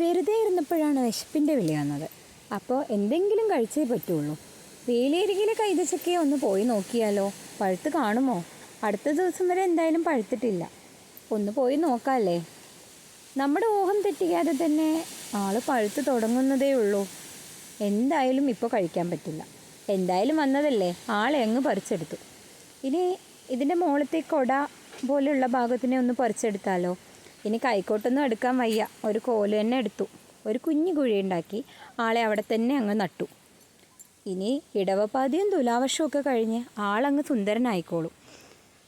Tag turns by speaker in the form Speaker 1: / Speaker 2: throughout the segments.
Speaker 1: വെറുതെ ഇരുന്നപ്പോഴാണ് വിശപ്പിന്റെ വിളി വന്നത്. അപ്പോൾ എന്തെങ്കിലും കഴിച്ചേ പറ്റുള്ളൂ. വേലിയരികിലെ കൈതച്ചക്കയെ ഒന്ന് പോയി നോക്കിയാലോ? പഴുത്ത് കാണുമോ? അടുത്ത ദിവസം വരെ എന്തായാലും പഴുത്തിട്ടില്ല. ഒന്ന് പോയി നോക്കാമല്ലേ നമ്മുടെ ഊഹം തെറ്റിക്കാതെ തന്നെ ആൾ പഴുത്ത് തുടങ്ങുന്നതേ ഉള്ളൂ. എന്തായാലും ഇപ്പോൾ കഴിക്കാൻ പറ്റില്ല. എന്തായാലും വന്നതല്ലേ? ആളെ അങ്ങ് പറിച്ചെടുത്തു. ഇനി ഇതിന്റെ മോളത്തെ കൊട പോലെയുള്ള ഭാഗത്തിനെ ഒന്ന് പറിച്ചെടുത്താലോ? ഇനി കൈക്കോട്ടൊന്നും എടുക്കാൻ വയ്യ. ഒരു കോൽ തന്നെ എടുത്തു. ഒരു കുഞ്ഞു കുഴി ഉണ്ടാക്കി ആളെ അവിടെ തന്നെ അങ്ങ് നട്ടു. ഇനി ഇടവപ്പാതിയും തുലാവർഷവും ഒക്കെ കഴിഞ്ഞ് ആളങ്ങ് സുന്ദരനായിക്കോളും.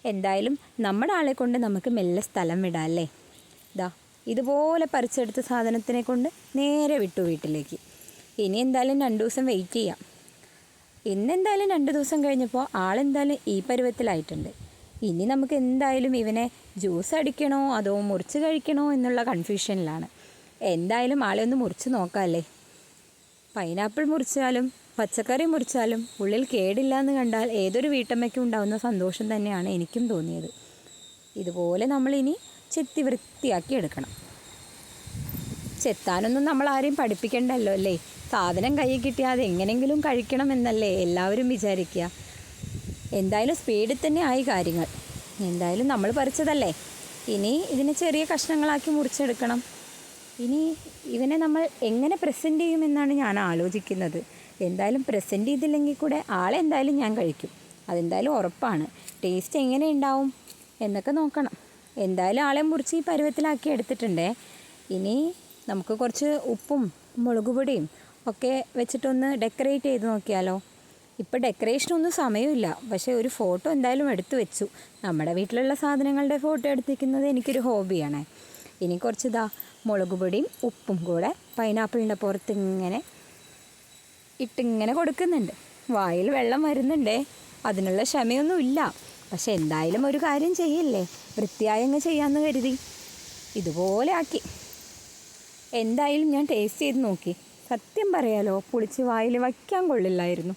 Speaker 1: എന്തായാലും നമ്മുടെ ആളെ കൊണ്ട് നമുക്ക് മെല്ലെ സ്ഥലം വിടാം അല്ലേ? ഇതാ ഇതുപോലെ പറിച്ചെടുത്ത സാധനത്തിനെ കൊണ്ട് നേരെ വിട്ടു വീട്ടിലേക്ക്. ഇനി എന്തായാലും രണ്ട് ദിവസം വെയിറ്റ് ചെയ്യാം. ഇന്നെന്തായാലും രണ്ട് ദിവസം കഴിഞ്ഞപ്പോൾ ആളെന്തായാലും ഈ പരുവത്തിലായിട്ടുണ്ട്. ഇനി നമുക്ക് എന്തായാലും ഇവനെ ജ്യൂസ് അടിക്കണോ അതോ മുറിച്ച് കഴിക്കണോ എന്നുള്ള കൺഫ്യൂഷനിലാണ് എന്തായാലും ആളെ ഒന്ന് മുറിച്ച് നോക്കാമല്ലേ പൈനാപ്പിൾ മുറിച്ചാലും പച്ചക്കറി മുറിച്ചാലും ഉള്ളിൽ കേടില്ല എന്ന് കണ്ടാൽ ഏതൊരു വീട്ടമ്മയ്ക്കും ഉണ്ടാകുന്ന സന്തോഷം തന്നെയാണ് എനിക്കും തോന്നിയത്. ഇതുപോലെ നമ്മളിനി ചെത്തി വൃത്തിയാക്കി എടുക്കണം. ചെത്താനൊന്നും നമ്മൾ ആരെയും പഠിപ്പിക്കണ്ടല്ലോ അല്ലേ? സാധനം കയ്യിൽ കിട്ടിയാൽ അത് എങ്ങനെയെങ്കിലും കഴിക്കണം എന്നല്ലേ എല്ലാവരും വിചാരിക്കുക. എന്തായാലും സ്പീഡിൽ തന്നെ ആയി കാര്യങ്ങൾ. എന്തായാലും നമ്മൾ പറിച്ചതല്ലേ? ഇനി ഇതിനെ ചെറിയ കഷ്ണങ്ങളാക്കി മുറിച്ചെടുക്കണം. ഇനി ഇവനെ നമ്മൾ എങ്ങനെ പ്രസന്റ് ചെയ്യുമെന്നാണ് ഞാൻ ആലോചിക്കുന്നത്. എന്തായാലും പ്രസന്റ് ചെയ്തില്ലെങ്കിൽ കൂടെ ആളെ എന്തായാലും ഞാൻ കഴിക്കും. അതെന്തായാലും ഉറപ്പാണ്. ടേസ്റ്റ് എങ്ങനെ ഉണ്ടാവും എന്നൊക്കെ നോക്കണം. എന്തായാലും ആളെ മുറിച്ച് ഈ പരുവത്തിലാക്കി എടുത്തിട്ടുണ്ടേ. ഇനി നമുക്ക് കുറച്ച് ഉപ്പും മുളകുപൊടിയും ഒക്കെ വെച്ചിട്ടൊന്ന് ഡെക്കറേറ്റ് ചെയ്ത് നോക്കിയാലോ? ഇപ്പോൾ ഡെക്കറേഷനൊന്നും സമയമില്ല. പക്ഷേ ഒരു ഫോട്ടോ എന്തായാലും എടുത്തു വെച്ചു. നമ്മുടെ വീട്ടിലുള്ള സാധനങ്ങളുടെ ഫോട്ടോ എടുത്തിരിക്കുന്നത് എനിക്കൊരു ഹോബിയാണ് ഇനി കുറച്ച് ഇതാ മുളക് പൊടിയും ഉപ്പും കൂടെ പൈനാപ്പിളിന്റെ പുറത്ത് ഇങ്ങനെ ഇട്ടിങ്ങനെ കൊടുക്കുന്നുണ്ട്. വായിൽ വെള്ളം വരുന്നുണ്ടേ. അതിനുള്ള ക്ഷമയൊന്നും ഇല്ല. പക്ഷെ എന്തായാലും ഒരു കാര്യം ചെയ്യില്ലേ. വൃത്തിയായങ്ങ് ചെയ്യാമെന്ന് കരുതി. ഇതുപോലെ ആക്കി. എന്തായാലും ഞാൻ ടേസ്റ്റ് ചെയ്ത് നോക്കി. സത്യം പറയാലോ പുളിച്ച് വായിൽ വയ്ക്കാൻ കൊള്ളില്ലായിരുന്നു.